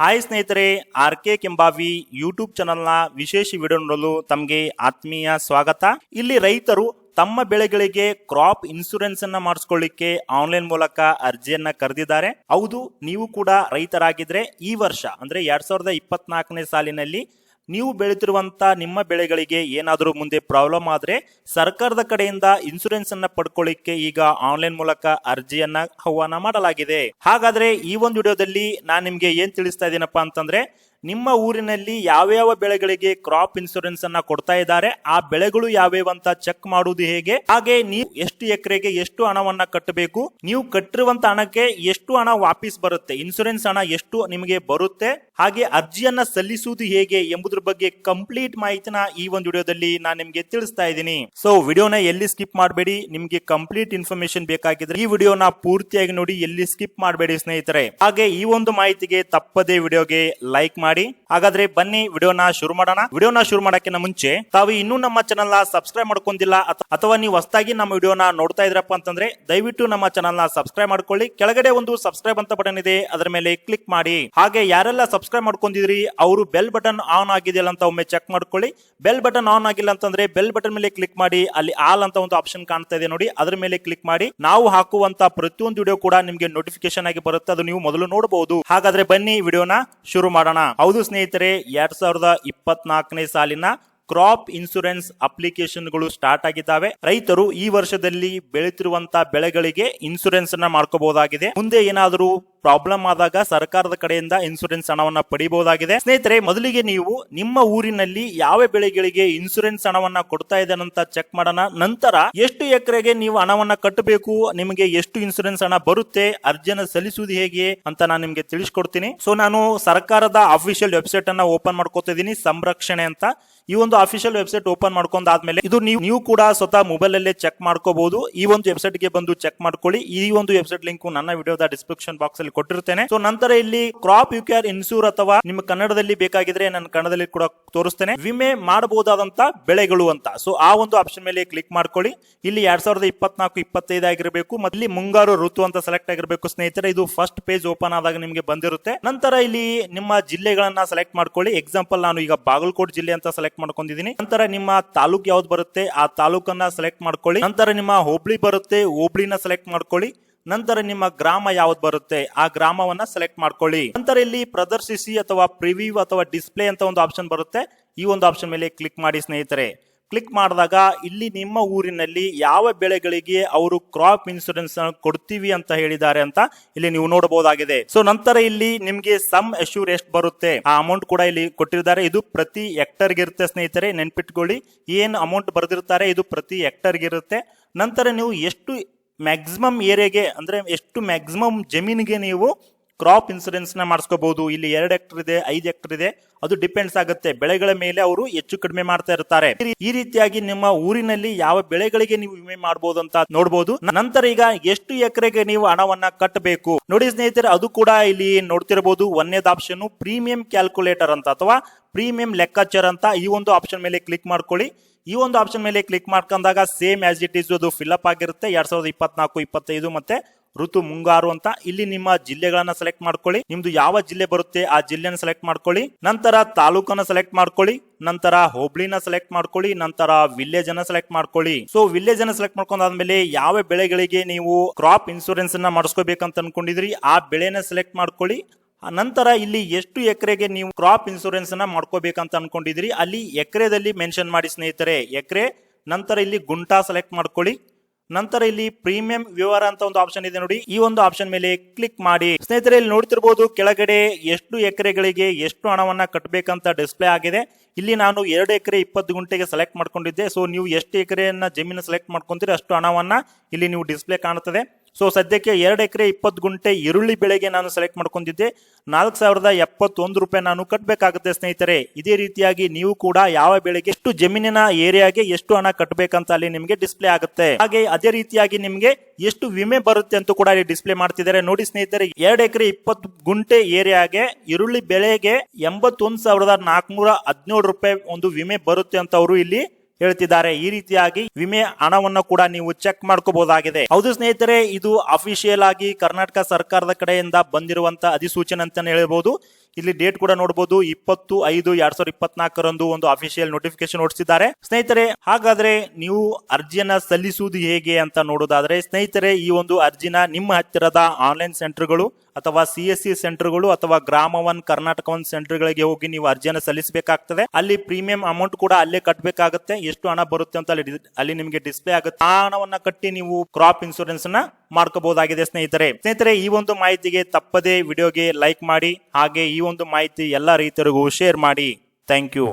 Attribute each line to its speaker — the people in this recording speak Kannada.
Speaker 1: ಹಾಯ್ ಸ್ನೇಹಿತರೆ, ಆರ್ ಕೆ ಕೆಂಬಾವಿ ಯೂಟ್ಯೂಬ್ ಚಾನಲ್ನ ವಿಶೇಷ ವಿಡಿಯೋ ನೋಡಲು ತಮಗೆ ಆತ್ಮೀಯ ಸ್ವಾಗತ. ಇಲ್ಲಿ ರೈತರು ತಮ್ಮ ಬೆಳೆಗಳಿಗೆ ಕ್ರಾಪ್ ಇನ್ಸೂರೆನ್ಸ್ ಅನ್ನ ಮಾಡಿಸ್ಕೊಳ್ಳಿಕ್ಕೆ ಆನ್ಲೈನ್ ಮೂಲಕ ಅರ್ಜಿಯನ್ನ ಕರೆದಿದ್ದಾರೆ. ಹೌದು, ನೀವು ಕೂಡ ರೈತರಾಗಿದ್ರೆ ಈ ವರ್ಷ, ಅಂದ್ರೆ ಎರಡ್ ಸಾವಿರದ ಇಪ್ಪತ್ನಾಲ್ಕನೇ ಸಾಲಿನಲ್ಲಿ ನೀವು ಬೆಳೆತಿರುವಂತ ನಿಮ್ಮ ಬೆಳೆಗಳಿಗೆ ಏನಾದರೂ ಮುಂದೆ ಪ್ರಾಬ್ಲಮ್ ಆದರೆ ಸರ್ಕಾರದ ಕಡೆಯಿಂದ ಇನ್ಸೂರೆನ್ಸ್ ಅನ್ನ ಪಡ್ಕೊಳ್ಳಿಕ್ಕೆ ಈಗ ಆನ್ಲೈನ್ ಮೂಲಕ ಅರ್ಜಿಯನ್ನ ಆಹ್ವಾನ ಮಾಡಲಾಗಿದೆ. ಹಾಗಾದ್ರೆ ಈ ಒಂದು ವಿಡಿಯೋದಲ್ಲಿ ನಾನು ನಿಮಗೆ ಏನ್ ತಿಳಿಸ್ತಾ ಇದ್ದೀನಪ್ಪ ಅಂತಂದ್ರೆ ನಿಮ್ಮ ಊರಿನಲ್ಲಿ ಯಾವ್ಯಾವ ಬೆಳೆಗಳಿಗೆ ಕ್ರಾಪ್ ಇನ್ಸೂರೆನ್ಸ್ ಅನ್ನ ಕೊಡ್ತಾ ಇದ್ದಾರೆ, ಆ ಬೆಳೆಗಳು ಯಾವ್ಯಾವ ಅಂತ ಚೆಕ್ ಮಾಡುವುದು ಹೇಗೆ? ಹಾಗೆ ನೀವು ಎಷ್ಟು ಎಕರೆಗೆ ಎಷ್ಟು ಹಣವನ್ನ ಕಟ್ಟಬೇಕು? ನೀವು ಕಟ್ಟಿರುವಂತ ಹಣಕ್ಕೆ ಎಷ್ಟು ಹಣ ವಾಪಸ್ ಬರುತ್ತೆ? ಇನ್ಸೂರೆನ್ಸ್ ಹಣ ಎಷ್ಟು ನಿಮಗೆ ಬರುತ್ತೆ? ಹಾಗೆ ಅರ್ಜಿಯನ್ನ ಸಲ್ಲಿಸುವುದು ಹೇಗೆ ಎಂಬುದ್ರ ಬಗ್ಗೆ ಕಂಪ್ಲೀಟ್ ಮಾಹಿತಿನ ಈ ಒಂದು ವಿಡಿಯೋದಲ್ಲಿ ನಾನು ನಿಮ್ಗೆ ತಿಳಿಸ್ತಾ ಇದ್ದೀನಿ. ಸೊ ವಿಡಿಯೋನ ಎಲ್ಲಿ ಸ್ಕಿಪ್ ಮಾಡಬೇಡಿ, ನಿಮ್ಗೆ ಕಂಪ್ಲೀಟ್ ಇನ್ಫಾರ್ಮೇಶನ್ ಬೇಕಾಗಿದ್ರೆ ಈ ವಿಡಿಯೋನ ಪೂರ್ತಿಯಾಗಿ ನೋಡಿ, ಎಲ್ಲಿ ಸ್ಕಿಪ್ ಮಾಡಬೇಡಿ ಸ್ನೇಹಿತರೆ. ಹಾಗೆ ಈ ಒಂದು ಮಾಹಿತಿಗೆ ತಪ್ಪದೇ ವಿಡಿಯೋಗೆ ಲೈಕ್ ಮಾಡಿ ಹಾಗಾದ್ರೆ ಬನ್ನಿ ವಿಡಿಯೋನ ಶುರು ಮಾಡೋಣ. ವಿಡಿಯೋನ ಶುರು ಮಾಡೋಕ್ಕಿಂತ ಮುಂಚೆ ತಾವು ಇನ್ನೂ ನಮ್ಮ ಚಾನಲ್ನ ಸಬ್ಸ್ಕ್ರೈಬ್ ಮಾಡ್ಕೊಂಡಿಲ್ಲ ಅಥ- ಅಥವಾ ನೀವು ಹೊಸದಾಗಿ ನಮ್ಮ ವಿಡಿಯೋನ ನೋಡ್ತಾ ಇದ್ರಪ್ಪ ಅಂತಂದ್ರೆ ದಯವಿಟ್ಟು ನಮ್ಮ ಚಾನಲ್ನ ಸಬ್ಸ್ಕ್ರೈಬ್ ಮಾಡ್ಕೊಳ್ಳಿ. ಕೆಳಗಡೆ ಒಂದು ಸಬ್ಸ್ಕ್ರೈಬ್ ಅಂತ ಬಟನ್ ಇದೆ. ಅದರ ಮೇಲೆ ಕ್ಲಿಕ್ ಮಾಡಿ. ಹಾಗೆ ಯಾರೆಲ್ಲ ಸಬ್ಸ್ಕ್ರೈಬ್ ಮಾಡ್ಕೊಂಡಿದ್ರಿ ಅವರು ಬೆಲ್ ಬಟನ್ ಆನ್ ಆಗಿದೆಯಲ್ಲ ಅಂತ ಒಮ್ಮೆ ಚೆಕ್ ಮಾಡ್ಕೊಳ್ಳಿ. ಬೆಲ್ ಬಟನ್ ಆನ್ ಆಗಿಲ್ಲ ಅಂತಂದ್ರೆ ಬೆಲ್ ಬಟನ್ ಮೇಲೆ ಕ್ಲಿಕ್ ಮಾಡಿ. ಅಲ್ಲಿ ಆಲ್ ಅಂತ ಒಂದು ಆಪ್ಷನ್ ಕಾಣ್ತಾ ಇದೆ ನೋಡಿ. ಅದರ ಮೇಲೆ ಕ್ಲಿಕ್ ಮಾಡಿ. ನಾವು ಹಾಕುವಂತ ಪ್ರತಿಯೊಂದು ವಿಡಿಯೋ ಕೂಡ ನಿಮಗೆ ನೋಟಿಫಿಕೇಶನ್ ಆಗಿ ಬರುತ್ತೆ. ಅದು ನೀವು ಮೊದಲು ನೋಡಬಹುದು ಹಾಗಾದ್ರೆ ಬನ್ನಿ ವಿಡಿಯೋನ ಶುರು ಮಾಡೋಣ. ಹೌದು ಸ್ನೇಹಿತರೆ ಎರಡ್ ಸಾವಿರದ ಇಪ್ಪತ್ನಾಲ್ಕನೇ ಸಾಲಿನ ಕ್ರಾಪ್ ಇನ್ಸೂರೆನ್ಸ್ ಅಪ್ಲಿಕೇಶನ್ಗಳು ಸ್ಟಾರ್ಟ್ ಆಗಿದ್ದಾವೆ. ರೈತರು ಈ ವರ್ಷದಲ್ಲಿ ಬೆಳೆತಿರುವಂತ ಬೆಳೆಗಳಿಗೆ ಇನ್ಸೂರೆನ್ಸ್ ಅನ್ನ ಮಾಡ್ಕೋಬಹುದಾಗಿದೆ. ಮುಂದೆ ಏನಾದರೂ ಪ್ರಾಬ್ಲಮ್ ಆದಾಗ ಸರ್ಕಾರದ ಕಡೆಯಿಂದ ಇನ್ಸೂರೆನ್ಸ್ ಹಣವನ್ನ ಪಡಿಬಹುದಾಗಿದೆ. ಸ್ನೇಹಿತರೆ, ಮೊದಲಿಗೆ ನೀವು ನಿಮ್ಮ ಊರಿನಲ್ಲಿ ಯಾವ ಬೆಳೆಗಳಿಗೆ ಇನ್ಸೂರೆನ್ಸ್ ಹಣವನ್ನ ಕೊಡ್ತಾ ಇದ್ದಾನೆ ಅಂತ ಚೆಕ್ ಮಾಡೋಣ. ನಂತರ ಎಷ್ಟು ಎಕರೆಗೆ ನೀವು ಹಣವನ್ನ ಕಟ್ಟಬೇಕು, ನಿಮಗೆ ಎಷ್ಟು ಇನ್ಸೂರೆನ್ಸ್ ಹಣ ಬರುತ್ತೆ, ಅರ್ಜಿಯನ್ನು ಸಲ್ಲಿಸುವುದು ಹೇಗೆ ಅಂತ ನಾನು ನಿಮಗೆ ತಿಳಿಸ್ಕೊಡ್ತೀನಿ. ಸೊ ನಾನು ಸರ್ಕಾರದ ಅಫಿಷಿಯಲ್ ವೆಬ್ಸೈಟ್ ಅನ್ನ ಓಪನ್ ಮಾಡ್ಕೋತಾ ಇದ್ದೀನಿ, ಸಂರಕ್ಷಣೆ ಅಂತ. ಈ ಒಂದು ಅಫಿಷಿಯಲ್ ವೆಬ್ಸೈಟ್ ಓಪನ್ ಮಾಡ್ಕೊಂಡಾದ್ಮೇಲೆ ಇದು ನೀವು ನೀವು ಕೂಡ ಸ್ವತಃ ಮೊಬೈಲ್ ಅಲ್ಲೇ ಚೆಕ್ ಮಾಡ್ಕೋಬಹುದು ಈ ಒಂದು ವೆಬ್ಸೈಟ್ಗೆ ಬಂದು ಚೆಕ್ ಮಾಡ್ಕೊಳ್ಳಿ. ಈ ಒಂದು ವೆಬ್ಸೈಟ್ ಲಿಂಕ್ ನನ್ನ ವಿಡಿಯೋದ ಡಿಸ್ಕ್ರಿಪ್ಷನ್ ಬಾಕ್ಸ್ ಅಲ್ಲಿ ಕೊಟ್ಟಿರ್ತೇನೆ. ಸೊ ನಂತರ ಇಲ್ಲಿ ಕ್ರಾಪ್ ಯು ಕ್ಯಾರ್ ಇನ್ಸೂರ್ ಅಥವಾ ನಿಮ್ಮ ಕನ್ನಡದಲ್ಲಿ ಬೇಕಾಗಿದ್ರೆ ನಾನು ಕನ್ನಡದಲ್ಲಿ ಕೂಡ ತೋರಿಸ್ತೇನೆ. ವಿಮೆ ಮಾಡಬಹುದಾದಂತ ಬೆಳೆಗಳು ಅಂತ. ಸೊ ಆ ಒಂದು ಆಪ್ಷನ್ ಮೇಲೆ ಕ್ಲಿಕ್ ಮಾಡ್ಕೊಳ್ಳಿ. ಇಲ್ಲಿ ಎರಡ್ ಸಾವಿರದ ಇಪ್ಪತ್ನಾಲ್ಕು, ಇಪ್ಪತ್ತೈದು ಆಗಿರಬೇಕು. ಮತ್ತೆ ಮುಂಗಾರು ಋತು ಅಂತ ಸೆಲೆಕ್ಟ್ ಆಗಿರಬೇಕು. ಸ್ನೇಹಿತರೆ, ಇದು ಫಸ್ಟ್ ಪೇಜ್ ಓಪನ್ ಆದಾಗ ನಿಮಗೆ ಬಂದಿರುತ್ತೆ. ನಂತರ ಇಲ್ಲಿ ನಿಮ್ಮ ಜಿಲ್ಲೆಗಳನ್ನ ಸೆಲೆಕ್ಟ್ ಮಾಡ್ಕೊಳ್ಳಿ. ಎಕ್ಸಾಂಪಲ್ ನಾನು ಈಗ ಬಾಗಲಕೋಟ್ ಜಿಲ್ಲೆ ಅಂತ ಸೆಲೆಕ್ಟ್ ಮಾಡ್ಕೊಂಡಿದ್ದೀನಿ ನಂತರ ನಿಮ್ಮ ತಾಲೂಕ್ ಯಾವ್ದು ಬರುತ್ತೆ, ಆ ತಾಲೂಕನ್ನ ಸೆಲೆಕ್ಟ್ ಮಾಡ್ಕೊಳ್ಳಿ. ನಂತರ ನಿಮ್ಮ ಹೋಬಳಿ ಬರುತ್ತೆ, ಹೋಬಳಿನ ಸೆಲೆಕ್ಟ್ ಮಾಡ್ಕೊಳ್ಳಿ. ನಂತರ ನಿಮ್ಮ ಗ್ರಾಮ ಯಾವ್ದು ಬರುತ್ತೆ, ಆ ಗ್ರಾಮವನ್ನ ಸೆಲೆಕ್ಟ್ ಮಾಡ್ಕೊಳ್ಳಿ. ನಂತರ ಇಲ್ಲಿ ಪ್ರದರ್ಶಿಸಿ ಅಥವಾ ಪ್ರಿವ್ಯೂ ಅಥವಾ ಡಿಸ್ಪ್ಲೇ ಅಂತ ಒಂದು ಆಪ್ಷನ್ ಬರುತ್ತೆ. ಈ ಒಂದು ಆಪ್ಷನ್ ಮೇಲೆ ಕ್ಲಿಕ್ ಮಾಡಿ ಸ್ನೇಹಿತರೆ. ಕ್ಲಿಕ್ ಮಾಡಿದಾಗ ಇಲ್ಲಿ ನಿಮ್ಮ ಊರಿನಲ್ಲಿ ಯಾವ ಬೆಳೆಗಳಿಗೆ ಅವರು ಕ್ರಾಪ್ ಇನ್ಸೂರೆನ್ಸ್ ಕೊಡ್ತೀವಿ ಅಂತ ಹೇಳಿದ್ದಾರೆ ಅಂತ ಇಲ್ಲಿ ನೀವು ನೋಡಬಹುದಾಗಿದೆ. ಸೊ ನಂತರ ಇಲ್ಲಿ ನಿಮ್ಗೆ ಸಮ್ ಅಶ್ಯೂರ್ ಎಷ್ಟು ಬರುತ್ತೆ? ಆ ಅಮೌಂಟ್ ಕೂಡ ಇಲ್ಲಿ ಕೊಟ್ಟಿದ್ದಾರೆ. ಇದು ಪ್ರತಿ ಹೆಕ್ಟರ್ಗೆ ಇರುತ್ತೆ ಸ್ನೇಹಿತರೆ, ನೆನ್ಪಿಟ್ಕೊಳ್ಳಿ. ಏನು ಅಮೌಂಟ್ ಬರೆದಿರ್ತಾರೆ, ಇದು ಪ್ರತಿ ಹೆಕ್ಟರ್ಗೆ ಇರುತ್ತೆ. ನಂತರ ನೀವು ಎಷ್ಟು ಮ್ಯಾಕ್ಸಿಮಮ್ ಏರಿಯಾಗೆ ಅಂದ್ರೆ ಎಷ್ಟು ಮ್ಯಾಕ್ಸಿಮಮ್ ಜಮೀನಿಗೆ ನೀವು ಕ್ರಾಪ್ ಇನ್ಸೂರೆನ್ಸ್ನ ಮಾಡಿಸ್ಕೋಬಹುದು. ಇಲ್ಲಿ ಎರಡು ಹೆಕ್ಟರ್ ಇದೆ, ಐದು ಹೆಕ್ಟರ್ ಇದೆ. ಅದು ಡಿಪೆಂಡ್ಸ್ ಆಗುತ್ತೆ. ಬೆಳೆಗಳ ಮೇಲೆ ಅವರು ಹೆಚ್ಚು ಕಡಿಮೆ ಮಾಡ್ತಾ ಇರ್ತಾರೆ. ಈ ರೀತಿಯಾಗಿ ನಿಮ್ಮ ಊರಿನಲ್ಲಿ ಯಾವ ಬೆಳೆಗಳಿಗೆ ನೀವು ವಿಮೆ ಮಾಡಬಹುದು ಅಂತ ನೋಡಬಹುದು ನಂತರ ಈಗ ಎಷ್ಟು ಎಕರೆಗೆ ನೀವು ಹಣವನ್ನ ಕಟ್ಟಬೇಕು? ನೋಡಿ ಸ್ನೇಹಿತರೆ, ಅದು ಕೂಡ ಇಲ್ಲಿ ನೋಡ್ತಿರಬಹುದು ಒಂದೇದ ಆಪ್ಷನ್ ಪ್ರೀಮಿಯಂ ಕ್ಯಾಲ್ಕುಲೇಟರ್ ಅಂತ ಅಥವಾ ಪ್ರೀಮಿಯಂ ಲೆಕ್ಕಾಚಾರ ಅಂತ ಈ ಒಂದು ಆಪ್ಷನ್ ಮೇಲೆ ಕ್ಲಿಕ್ ಮಾಡ್ಕೊಳ್ಳಿ. ಈ ಒಂದು ಆಪ್ಷನ್ ಮೇಲೆ ಕ್ಲಿಕ್ ಮಾಡ್ಕೊಂಡಾಗ ಸೇಮ್ ಆಸ್ ಇಟ್ ಈಸ್ ಅದು ಫಿಲ್ ಅಪ್ ಆಗಿರುತ್ತೆ. ಎರಡ್ ಸಾವಿರದ ಇಪ್ಪತ್ನಾಲ್ಕು, ಇಪ್ಪತ್ತೈದು ಮತ್ತೆ ಋತು ಮುಂಗಾರು ಅಂತ ಇಲ್ಲಿ ನಿಮ್ಮ ಜಿಲ್ಲೆಗಳನ್ನ ಸೆಲೆಕ್ಟ್ ಮಾಡ್ಕೊಳ್ಳಿ. ನಿಮ್ದು ಯಾವ ಜಿಲ್ಲೆ ಬರುತ್ತೆ ಆ ಜಿಲ್ಲೆನ ಸೆಲೆಕ್ಟ್ ಮಾಡ್ಕೊಳ್ಳಿ. ನಂತರ ತಾಲೂಕನ್ನ ಸೆಲೆಕ್ಟ್ ಮಾಡ್ಕೊಳ್ಳಿ. ನಂತರ ಹೋಬಳಿನ ಸೆಲೆಕ್ಟ್ ಮಾಡ್ಕೊಳ್ಳಿ. ನಂತರ ವಿಲೇಜ್ ಅನ್ನ ಸೆಲೆಕ್ಟ್ ಮಾಡ್ಕೊಳ್ಳಿ. ಸೊ ವಿಲೇಜ್ ಅನ್ನ ಸೆಲೆಕ್ಟ್ ಮಾಡ್ಕೊಂಡಾದ್ಮೇಲೆ ಯಾವ ಬೆಳೆಗಳಿಗೆ ನೀವು ಕ್ರಾಪ್ ಇನ್ಸೂರೆನ್ಸ್ ಅನ್ನ ಮಾಡಿಸ್ಕೋಬೇಕಂತ ಅನ್ಕೊಂಡಿದ್ರಿ, ಆ ಬೆಳೆನ ಸೆಲೆಕ್ಟ್ ಮಾಡ್ಕೊಳ್ಳಿ. ನಂತರ ಇಲ್ಲಿ ಎಷ್ಟು ಎಕರೆಗೆ ನೀವು ಕ್ರಾಪ್ ಇನ್ಸೂರೆನ್ಸ್ ಅನ್ನ ಮಾಡ್ಕೋಬೇಕಂತ ಅನ್ಕೊಂಡಿದ್ರಿ, ಅಲ್ಲಿ ಎಕರೆದಲ್ಲಿ ಮೆನ್ಷನ್ ಮಾಡಿ ಸ್ನೇಹಿತರೆ, ಎಕರೆ. ನಂತರ ಇಲ್ಲಿ ಗುಂಟಾ ಸೆಲೆಕ್ಟ್ ಮಾಡ್ಕೊಳ್ಳಿ. ನಂತರ ಇಲ್ಲಿ ಪ್ರೀಮಿಯಂ ವಿವರ ಅಂತ ಒಂದು ಆಪ್ಷನ್ ಇದೆ ನೋಡಿ. ಈ ಒಂದು ಆಪ್ಷನ್ ಮೇಲೆ ಕ್ಲಿಕ್ ಮಾಡಿ. ಸ್ನೇಹಿತರೆ, ಇಲ್ಲಿ ನೋಡ್ತಿರ್ಬೋದು ಕೆಳಗಡೆ ಎಷ್ಟು ಎಕರೆಗಳಿಗೆ ಎಷ್ಟು ಹಣವನ್ನ ಕಟ್ಟಬೇಕಂತ ಡಿಸ್ಪ್ಲೇ ಆಗಿದೆ. ಇಲ್ಲಿ ನಾನು ಎರಡು ಎಕರೆ ಇಪ್ಪತ್ತು ಗುಂಟೆಗೆ ಸೆಲೆಕ್ಟ್ ಮಾಡ್ಕೊಂಡಿದ್ದೆ. ಸೊ ನೀವು ಎಷ್ಟು ಎಕರೆಯನ್ನ ಜಮೀನು ಸೆಲೆಕ್ಟ್ ಮಾಡ್ಕೊಂತೀರಿ ಅಷ್ಟು ಹಣವನ್ನ ಇಲ್ಲಿ ನೀವು ಡಿಸ್ಪ್ಲೇ ಕಾಣುತ್ತದೆ. ಸೊ ಸದ್ಯಕ್ಕೆ ಎರಡು ಎಕರೆ ಇಪ್ಪತ್ತು ಗುಂಟೆ ಈರುಳ್ಳಿ ಬೆಳೆಗೆ ನಾನು ಸೆಲೆಕ್ಟ್ ಮಾಡ್ಕೊಂಡಿದ್ದೆ. ನಾಲ್ಕು ಸಾವಿರದ ಎಪ್ಪತ್ತೊಂದು ರೂಪಾಯಿ ನಾನು ಕಟ್ಟಬೇಕಾಗುತ್ತೆ ಸ್ನೇಹಿತರೆ. ಇದೇ ರೀತಿಯಾಗಿ ನೀವು ಕೂಡ ಯಾವ ಬೆಳೆಗೆ ಎಷ್ಟು ಜಮೀನಿನ ಏರಿಯಾಗೆ ಎಷ್ಟು ಹಣ ಕಟ್ಟಬೇಕಂತ ಅಲ್ಲಿ ನಿಮಗೆ ಡಿಸ್ಪ್ಲೇ ಆಗುತ್ತೆ. ಹಾಗೆ ಅದೇ ರೀತಿಯಾಗಿ ನಿಮಗೆ ಎಷ್ಟು ವಿಮೆ ಬರುತ್ತೆ ಅಂತ ಕೂಡ ಇಲ್ಲಿ ಡಿಸ್ಪ್ಲೇ ಮಾಡ್ತಿದ್ದಾರೆ. ನೋಡಿ ಸ್ನೇಹಿತರೆ, ಎರಡು ಎಕರೆ ಇಪ್ಪತ್ತು ಗುಂಟೆ ಏರಿಯಾಗೆ ಈರುಳ್ಳಿ ಬೆಳೆಗೆ ಎಂಬತ್ತೊಂದು ಸಾವಿರದ ನಾಲ್ಕುನೂರ ಹದಿನೇಳು ರೂಪಾಯಿ ಒಂದು ವಿಮೆ ಬರುತ್ತೆ ಅಂತ ಅವರು ಇಲ್ಲಿ ಹೇಳ್ತಿದ್ದಾರೆ. ಈ ರೀತಿಯಾಗಿ ವಿಮೆ ಹಣವನ್ನು ಕೂಡ ನೀವು ಚೆಕ್ ಮಾಡ್ಕೋಬಹುದಾಗಿದೆ. ಹೌದು ಸ್ನೇಹಿತರೆ, ಇದು ಅಫಿಷಿಯಲ್ ಆಗಿ ಕರ್ನಾಟಕ ಸರ್ಕಾರದ ಕಡೆಯಿಂದ ಬಂದಿರುವಂತ ಅಧಿಸೂಚನೆ ಅಂತಾನೆ ಹೇಳಬಹುದು ಇಲ್ಲಿ ಡೇಟ್ ಕೂಡ ನೋಡಬಹುದು ಇಪ್ಪತ್ತು ಐದು ಎರಡ್ ಸಾವಿರದ ಇಪ್ಪತ್ನಾಲ್ಕರಂದು ಒಂದು ಅಫಿಷಿಯಲ್ ನೋಟಿಫಿಕೇಶನ್ ಓಡಿಸಿದ್ದಾರೆ ಸ್ನೇಹಿತರೆ, ಹಾಗಾದ್ರೆ ನೀವು ಅರ್ಜಿಯನ್ನ ಸಲ್ಲಿಸುವುದು ಹೇಗೆ ಅಂತ ನೋಡೋದಾದ್ರೆ, ಸ್ನೇಹಿತರೆ, ಈ ಒಂದು ಅರ್ಜಿನ ನಿಮ್ಮ ಹತ್ತಿರದ ಆನ್ಲೈನ್ ಸೆಂಟರ್ಗಳು ಅಥವಾ ಸಿ ಎಸ್ ಸಿ ಸೆಂಟರ್ಗಳು ಅಥವಾ ಗ್ರಾಮ ಒನ್ ಕರ್ನಾಟಕ ಒನ್ ಸೆಂಟರ್ಗಳಿಗೆ ಹೋಗಿ ನೀವು ಅರ್ಜಿಯನ್ನು ಸಲ್ಲಿಸಬೇಕಾಗ್ತದೆ. ಅಲ್ಲಿ ಪ್ರೀಮಿಯಂ ಅಮೌಂಟ್ ಕೂಡ ಅಲ್ಲೇ ಕಟ್ಟಬೇಕಾಗುತ್ತೆ ಎಷ್ಟು ಹಣ ಬರುತ್ತೆ ಅಂತ ಅಲ್ಲಿ ಅಲ್ಲಿ ನಿಮಗೆ ಡಿಸ್ಪ್ಲೇ ಆಗುತ್ತೆ. ಆ ಹಣವನ್ನ ಕಟ್ಟಿ ನೀವು ಕ್ರಾಪ್ ಇನ್ಸೂರೆನ್ಸ್ನ ಮಾಡ್ಕೋಬಹುದಾಗಿದೆ ಸ್ನೇಹಿತರೆ. ಸ್ನೇಹಿತರೆ, ಈ ಒಂದು ಮಾಹಿತಿಗೆ ತಪ್ಪದೇ ವಿಡಿಯೋಗೆ ಲೈಕ್ ಮಾಡಿ, ಹಾಗೆ ಈ ಒಂದು ಮಾಹಿತಿ ಎಲ್ಲ ರೈತರಿಗೂ ಶೇರ್ ಮಾಡಿ. Thank you